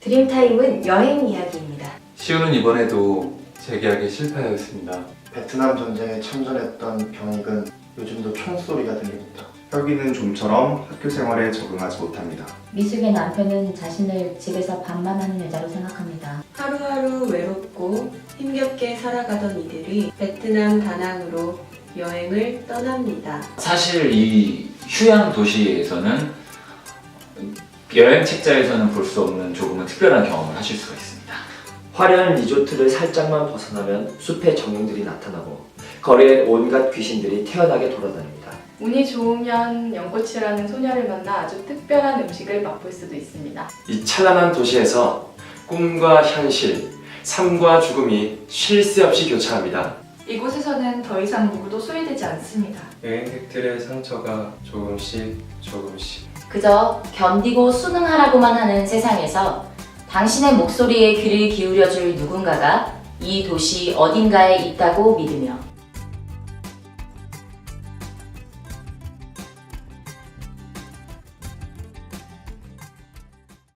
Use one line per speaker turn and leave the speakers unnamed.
드림타임은 여행 이야기입니다.
시우는 이번에도 재계약에 실패하였습니다.
베트남 전쟁에 참전했던 병익은 요즘도 총소리가 들립니다.
혁이는 좀처럼 학교 생활에 적응하지 못합니다.
미숙의 남편은 자신을 집에서 밥만 하는 여자로 생각합니다.
하루하루 외롭고 힘겹게 살아가던 이들이 베트남 다낭으로 여행을 떠납니다.
사실 이 휴양 도시에서는 여행 책자에서는 볼 수 없는 조금은 특별한 경험을 하실 수가 있습니다.
화려한 리조트를 살짝만 벗어나면 숲의 정령들이 나타나고 거리엔 온갖 귀신들이 태연하게 돌아다닙니다.
운이 좋으면 연꽃이라는 소녀를 만나 아주 특별한 음식을 맛볼 수도 있습니다.
이 찬란한 도시에서 꿈과 현실, 삶과 죽음이 쉴 새 없이 교차합니다.
이곳에서는 더 이상 누구도 소외되지 않습니다.
여행객들의 상처가 조금씩 조금씩
그저 견디고 순응하라고만 하는 세상에서 당신의 목소리에 귀를 기울여줄 누군가가 이 도시 어딘가에 있다고 믿으며